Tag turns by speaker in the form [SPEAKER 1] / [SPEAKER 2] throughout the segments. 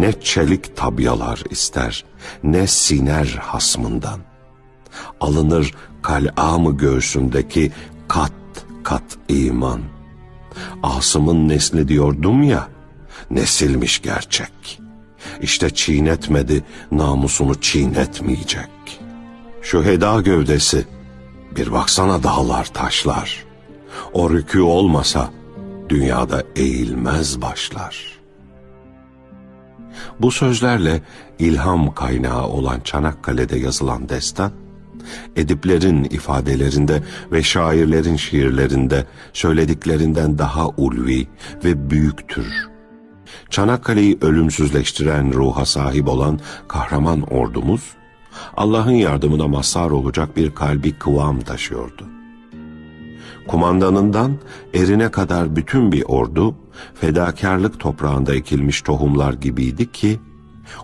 [SPEAKER 1] Ne çelik tabyalar ister, ne siner hasmından. Alınır kal'amı göğsündeki kat kat iman. Asım'ın nesli diyordum ya, nesilmiş gerçek. İşte çiğnetmedi, namusunu çiğnetmeyecek. Şu heda gövdesi, bir baksana dağlar taşlar. O rükû olmasa, dünyada eğilmez başlar. Bu sözlerle ilham kaynağı olan Çanakkale'de yazılan destan, ediplerin ifadelerinde ve şairlerin şiirlerinde söylediklerinden daha ulvi ve büyüktür. Çanakkale'yi ölümsüzleştiren ruha sahip olan kahraman ordumuz, Allah'ın yardımına mazhar olacak bir kalbi kıvam taşıyordu. Kumandanından erine kadar bütün bir ordu, fedakarlık toprağında ekilmiş tohumlar gibiydi ki,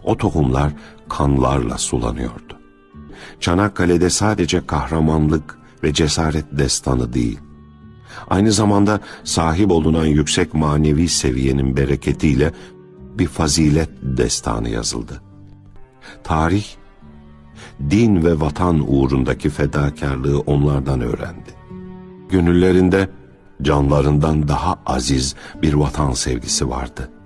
[SPEAKER 1] o tohumlar kanlarla sulanıyordu. Çanakkale'de sadece kahramanlık ve cesaret destanı değil, aynı zamanda sahip olunan yüksek manevi seviyenin bereketiyle bir fazilet destanı yazıldı. Tarih, din ve vatan uğrundaki fedakarlığı onlardan öğrendi. Gönüllerinde canlarından daha aziz bir vatan sevgisi vardı.''